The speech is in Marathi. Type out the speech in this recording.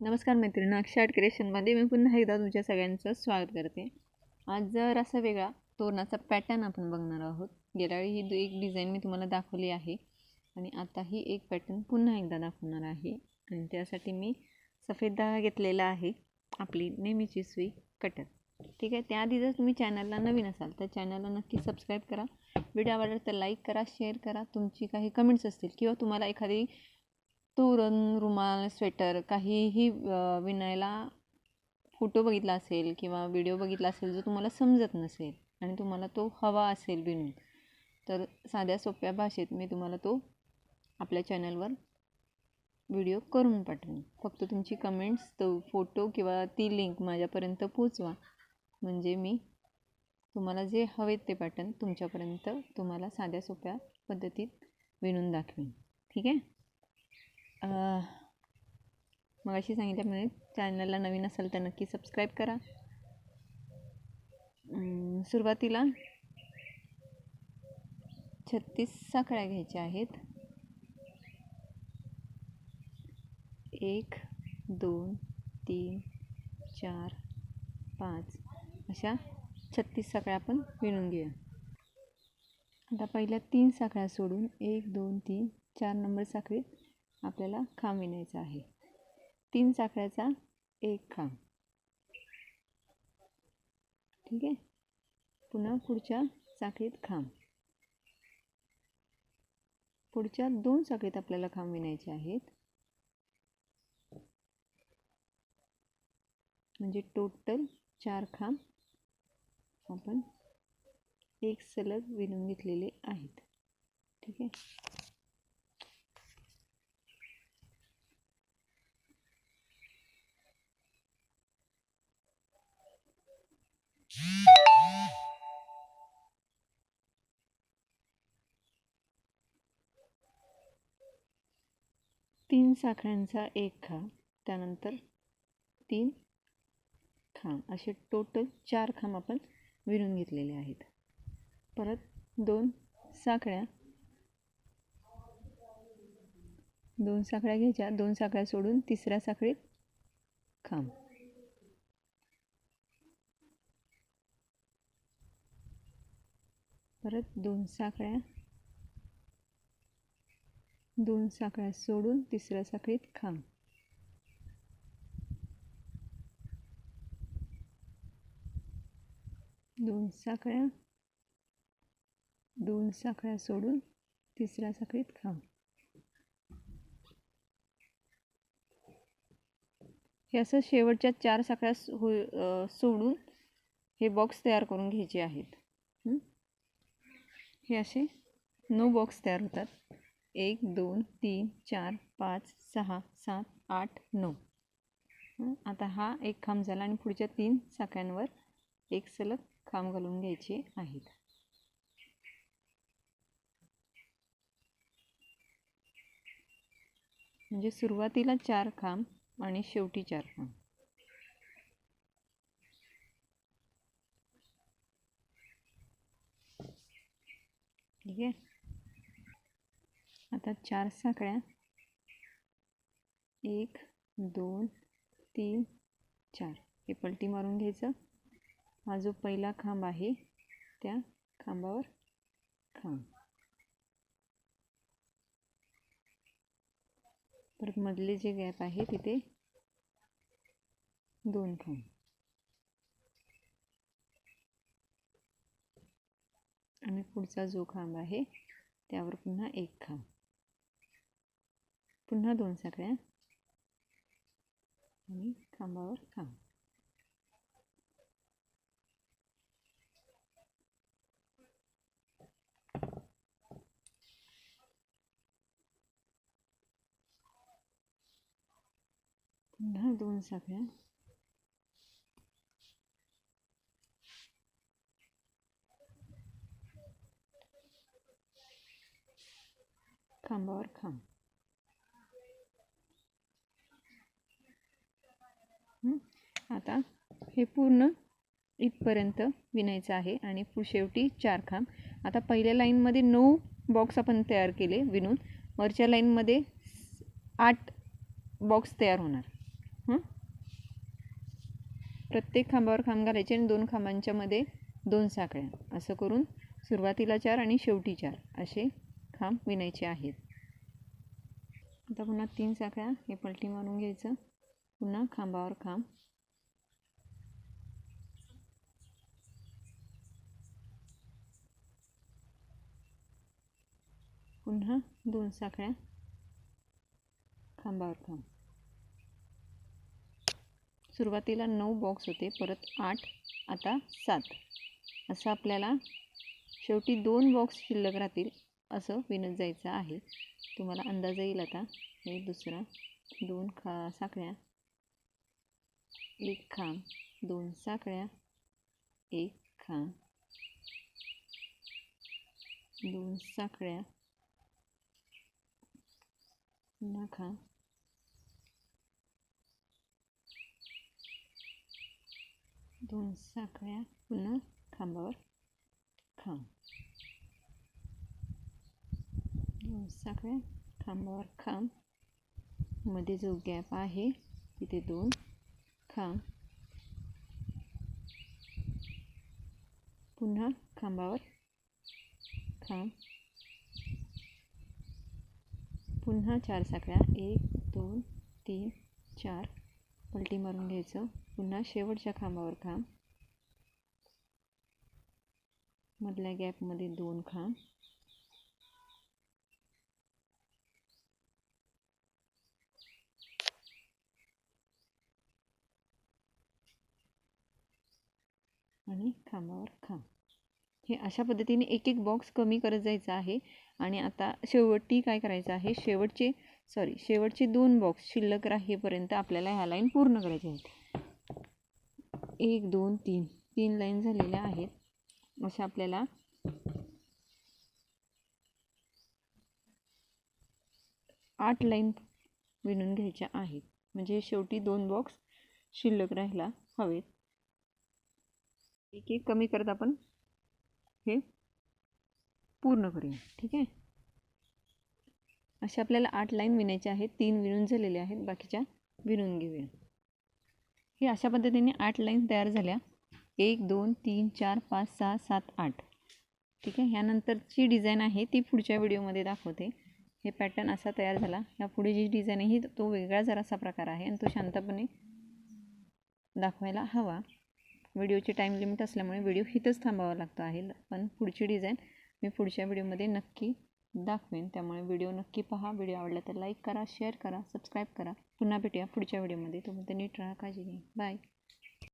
नमस्कार मैत्रिणी अक्षय आर्ट क्रिएशनमध्ये मी पुन्हा एकदा तुमच्या सगळ्यांचं स्वागत करते. आज जर असा वेगळा तोरणाचा पॅटर्न आपण बघणार आहोत गेल्यावेळी ही एक डिझाईन मी तुम्हाला दाखवली आहे आणि आता ही एक पॅटर्न पुन्हा एकदा दाखवणार आहे आणि त्यासाठी मी सफेद धागा घेतलेला आहे आपली नेहमीची सुई कटर ठीक आहे त्याआधी जर तुम्ही चॅनलला नवीन असाल तर चॅनलला नक्की सबस्क्राईब करा. व्हिडिओ आवडला तर लाईक करा शेअर करा. तुमची काही कमेंट्स असतील किंवा तुम्हाला एखादी तोरण रुमाल स्वेटर काहीही विणायला फोटो बघितला असेल किंवा व्हिडिओ बघितला असेल जो तुम्हाला समजत नसेल आणि तुम्हाला तो हवा असेल विणून तर साध्या सोप्या भाषेत मी तुम्हाला तो आपल्या चॅनलवर व्हिडिओ करून पाठवेन. फक्त तुमची कमेंट्स तो फोटो किंवा ती लिंक माझ्यापर्यंत पोचवा म्हणजे मी तुम्हाला जे हवेत ते पॅटर्न तुमच्यापर्यंत तुम्हाला साध्या सोप्या पद्धतीत विणून दाखवेन. ठीक आहे? मग अशी सांगितल्यामुळे चॅनलला नवीन असाल तर नक्की सबस्क्राईब करा. सुरुवातीला छत्तीस साखळ्या घ्यायच्या आहेत. एक दोन तीन चार पाच अशा छत्तीस साखळ्या आपण विणून घेऊया. आता पहिल्या तीन साखळ्या सोडून एक दोन तीन चार नंबर साखळीत आपल्याला खांब विणायचा आहे. तीन साखळ्याचा एक खांब. ठीक आहे? पुन्हा पुढच्या साखळीत खांब. पुढच्या दोन साखळीत आपल्याला खांब विणायचे आहेत. म्हणजे टोटल चार खांब आपण एक सलग विणून घेतलेले आहेत. ठीक आहे? तीन साखळ्यांचा एक खांब त्यानंतर तीन खांब. असे टोटल चार खांब आपण विणून घेतलेले आहेत. परत दोन साखळ्या दोन साखळ्या घ्यायच्या. दोन साखळ्या सोडून तिसऱ्या साखळीत खांब. परत दोन साखळ्या. दोन साखळ्या सोडून तिसऱ्या साखळीत खांब. दोन साखळ्या. दोन साखळ्या सोडून तिसऱ्या साखळीत खांब. हे असं शेवटच्या चार साखळ्या सो- हो सोडून हे बॉक्स तयार करून घ्यायचे आहेत. हे असे नऊ बॉक्स तयार होतात. एक दोन तीन चार पाच सहा सात आठ नऊ. आता हा एक खांब झाला आणि पुढच्या तीन साखळ्यांवर एक सलग खांब घालून घ्यायचे आहेत. म्हणजे सुरुवातीला चार खांब आणि शेवटी चार खांब. ठीक आहे. आता चार साखळ्या. एक दोन तीन चार. हे पलटी मारून घ्यायचं. हा जो पहिला खांब आहे त्या खांबावर खांब. परत मधले जे गॅप आहे तिथे दोन खांब. आणि पुढचा जो खांब आहे त्यावर पुन्हा एक खांब. पुन्हा दोन साखळ्या आणि खांबावर खांब. पुन्हा दोन साखळ्या खांबावर खांब आता हे पूर्ण इथपर्यंत विणायचं आहे आणि पु शेवटी चार खांब. आता पहिल्या लाईनमध्ये नऊ बॉक्स आपण तयार केले विणून वरच्या लाईनमध्ये आठ बॉक्स तयार होणार. हं? प्रत्येक खांबावर खांब घालायचे आणि दोन खांबांच्यामध्ये दोन साखळ्या. असं करून सुरुवातीला चार आणि शेवटी चार. असे खांब विणायचे आहेत. आता पुन्हा तीन साखळ्या हे पलटी मारून घ्यायचं. पुन्हा खांबावर खांब. पुन्हा दोन साखळ्या खांबावर खांब. सुरुवातीला नऊ बॉक्स होते परत आठ आता सात. असं आपल्याला शेवटी दोन बॉक्स शिल्लक राहतील. असं विणत जायचं आहे. तुम्हाला अंदाज येईल आता. हे दुसरा दोन खा साखळ्या. एक खांब दोन साखळ्या. एक खांब. दोन साखळ्या. पुन्हा दोन साखळ्या पुन्हा खांबावर खांब. सगळ्या खांबावर खांब. मध्ये जो गॅप आहे तिथे दोन खांब. पुन्हा खांबावर खांब. पुन्हा चार साखळ्या एक दोन तीन चार. पलटी मारून घ्यायचं. पुन्हा शेवटच्या खांबावर खांब. मधल्या गॅपमध्ये दोन खांब. आणि खांबावर खांब हे अशा पद्धतीने एक एक बॉक्स कमी करत जायचं आहे. आणि आता शेवटी काय करायचं आहे? शेवटचे सॉरी शेवटचे दोन बॉक्स शिल्लक राहेपर्यंत आपल्याला ह्या लाईन पूर्ण करायच्या आहेत. एक दोन तीन. तीन लाईन झालेल्या आहेत. अशा आपल्याला आठ लाईन विणून घ्यायच्या आहेत. म्हणजे शेवटी दोन बॉक्स शिल्लक राहायला हवेत. एक एक कमी करत आपण हे पूर्ण करूया. ठीक आहे? असे आपल्याला आठ लाईन विणायच्या आहेत. तीन विणून झालेले आहेत. बाकीच्या विणून घेऊया. हे अशा पद्धतीने आठ लाईन तयार झाल्या. एक दोन तीन चार पाच सहा सात आठ. ठीक आहे? ह्यानंतरची डिझाईन आहे ती पुढच्या व्हिडिओमध्ये दाखवते. हे पॅटर्न असा तयार झाला. ह्या पुढे जी डिझाईन आहे ही तो वेगळा जरासा प्रकार आहे आणि तो शांतपणे दाखवायला हवा. व्हिडिओची टाईम लिमिट असल्यामुळे व्हिडिओ इथंच थांबावा लागतो आहे. पण पुढची डिझाईन मी पुढच्या व्हिडिओमध्ये नक्की दाखवेन. त्यामुळे व्हिडिओ नक्की पहा. व्हिडिओ आवडला तर लाईक करा शेअर करा सबस्क्राईब करा. पुन्हा भेटूया पुढच्या व्हिडिओमध्ये. तुम्ही नीट राहा काळजी घ्या. बाय.